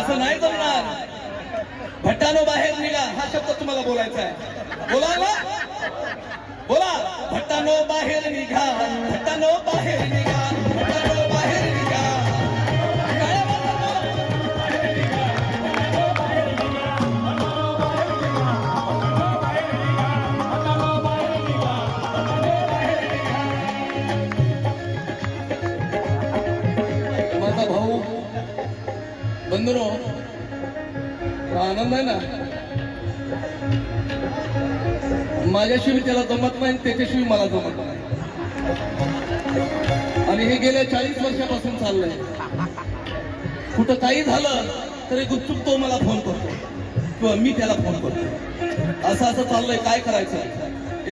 असं नाही जमणार. भट्टानो बाहेर निघा हा शब्द तुम्हाला बोलायचा आहे. बाहेर निघा भट्टानो बाहेर निघा बाहेर निघा. माझा भाऊ बंधुनो आनंद आहे ना? माझ्याशिवाय त्याला जमत नाही त्याच्याशिवाय मला जमत नाही. आणि हे गेल्या चाळीस वर्षापासून चाललंय. कुठं काही झालं तरी गुपचूप तो मला फोन करतो. किंवा मी त्याला फोन करतो. असं असं चाललंय काय करायचं?